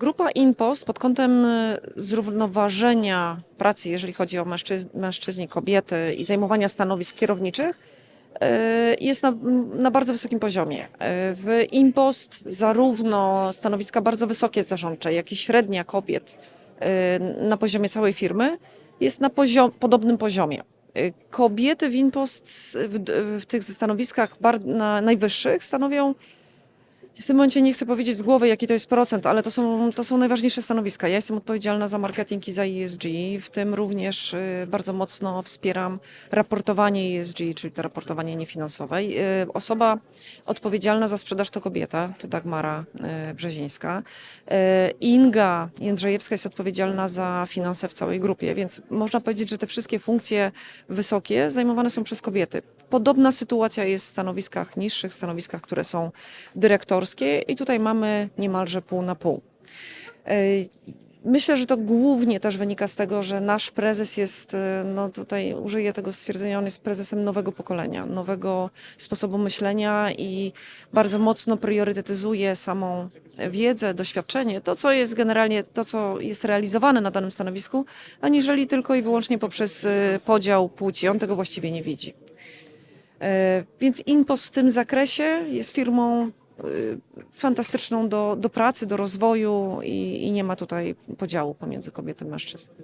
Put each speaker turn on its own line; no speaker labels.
Grupa InPost pod kątem y, zrównoważenia pracy, jeżeli chodzi o mężczyzn, mężczyzn i kobiety i zajmowania stanowisk kierowniczych, y, jest na, na bardzo wysokim poziomie. Y, W InPost zarówno stanowiska bardzo wysokie zarządcze, jak i średnia kobiet na poziomie całej firmy jest na poziom, podobnym poziomie. Kobiety w InPost w, w tych stanowiskach bar, na najwyższych stanowią w tym momencie nie chcę powiedzieć z głowy, jaki to jest procent, ale to są, to są najważniejsze stanowiska. Ja jestem odpowiedzialna za marketing i za ESG, w tym również y, bardzo mocno wspieram raportowanie ESG, czyli to raportowanie niefinansowe. Y, Osoba odpowiedzialna za sprzedaż to kobieta, to Dagmara y, Brzezińska. Inga Jędrzejewska jest odpowiedzialna za finanse w całej grupie, więc można powiedzieć, że te wszystkie funkcje wysokie zajmowane są przez kobiety. Podobna sytuacja jest w stanowiskach niższych, stanowiskach, które są dyrektorskie i tutaj mamy niemalże pół na pół. E, Myślę, że to głównie też wynika z tego, że nasz prezes jest, e, no tutaj użyję tego stwierdzenia, on jest prezesem nowego pokolenia, nowego sposobu myślenia i bardzo mocno priorytetyzuje samą wiedzę, doświadczenie, to co jest generalnie, to co jest realizowane na danym stanowisku, aniżeli tylko i wyłącznie poprzez e, podział płci. On tego właściwie nie widzi. Więc InPost w tym zakresie jest firmą fantastyczną do, do pracy, do rozwoju i, i nie ma tutaj podziału pomiędzy kobietą i mężczyzną.